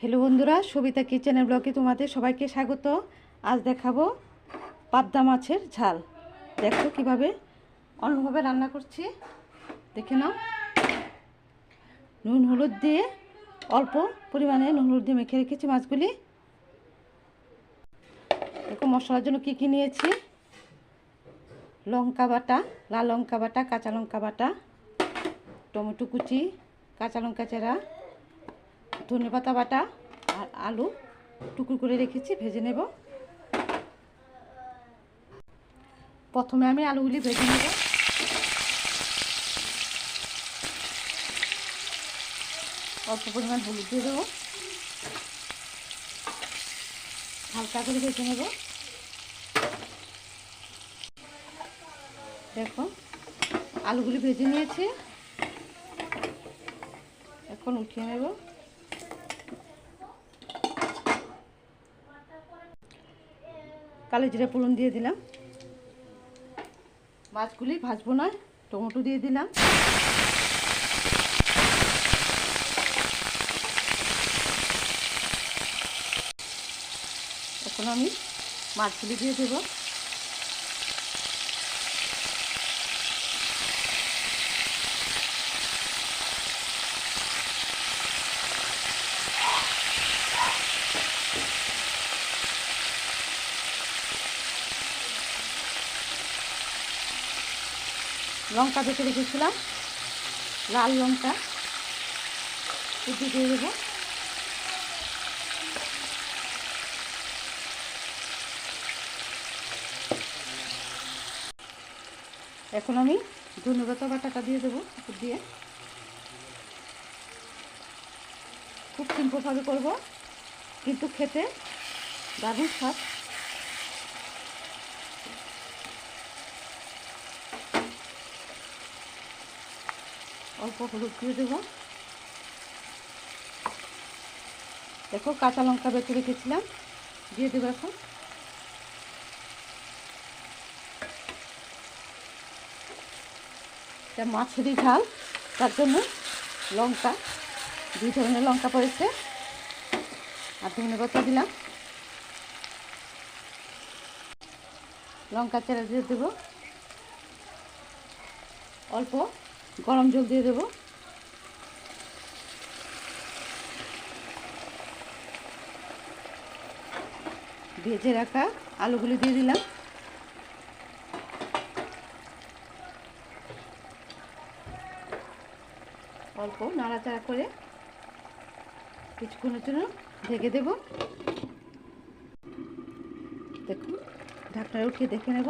Hello বন্ধুরা, সবিতা কিচেনের ব্লগে তোমাদের সবাইকে স্বাগত। আজ দেখাবো পাবদা মাছের ঝাল। দেখো কীভাবে অন্যভাবে রান্না করছি। দেখে নাও। নুন, হলুদ দিয়ে অল্প পরিমাণে নুন, হলুদ দিয়ে মেখে রেখেছি মাছগুলি। দেখো মশলার জন্য কী কী নিয়েছি? লঙ্কা বাটা, লাল লঙ্কা বাটা, কাঁচা লঙ্কা বাটা, টমেটো কুচি, কাঁচা লঙ্কা চেরা ধনে পাতা বাটা আর আলু টুকরো করে রেখেছি, ভেজে নেব। প্রথমে আমি আলুগুলি ভেজে নেব। অল্প পরিমাণ হলুদ দিয়ে দেবো। হালকা করে ভেজে নেব। দেখো, আলুগুলি ভেজে নিয়েছি। এখন উঠিয়ে নেব। কালো জিরা পুরন দিয়ে দিলাম। মাছগুলি ভাজবো না, টমেটো দিয়ে দিলাম। এখন আমি মাছগুলি দিয়ে দেবো। লঙ্কা বেটে রেখেছিলাম। লাল লঙ্কা কুচি দিয়ে দেবো। এখন আমি ধন্যবাদ বাটাটা দিয়ে দেবো দিয়ে। খুব সিম্পলভাবে করব, কিন্তু খেতে দারুণ স্বাদ। অল্প হলুদ দিয়ে দেবো। দেখো কাঁচা লঙ্কা বেটে রেখেছিলাম, দিয়ে দেবো এখন। এটা মাছেরই ঝাল, তার জন্য লঙ্কা, দুই ধরনের লঙ্কা পড়েছে। আর ধনে পাতা দিলাম। লঙ্কা চেরা দিয়ে দেবো। অল্প গরম জল দিয়ে দেবো। ভেজে রাখা আলুগুলি দিয়ে দিলাম। অল্প নাড়াচাড়া করে কিছুক্ষণের জন্য ঢেকে দেব। দেখুন ঢাকনা উঠিয়ে দেখে নেব।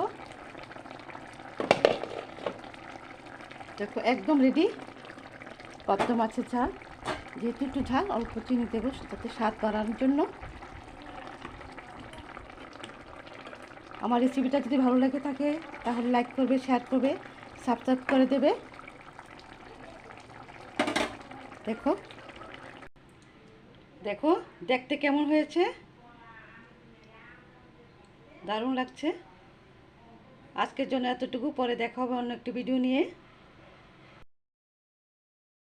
দেখো, একদম রেডি পদ্ম মাছের ঝাল। যেহেতু একটু ঝাল, অল্প চিনি দেবো, তাতে স্বাদ বাড়ানোর জন্য। আমার রেসিপিটা যদি ভালো লাগে থাকে, তাহলে লাইক করবে শেয়ার করবে সাবস্ক্রাইব করে দেবে। দেখো। দেখো, দেখতে কেমন হয়েছে? দারুণ লাগছে। আজকের জন্য এতটুকু, পরে দেখা হবে অন্য একটি ভিডিও নিয়ে।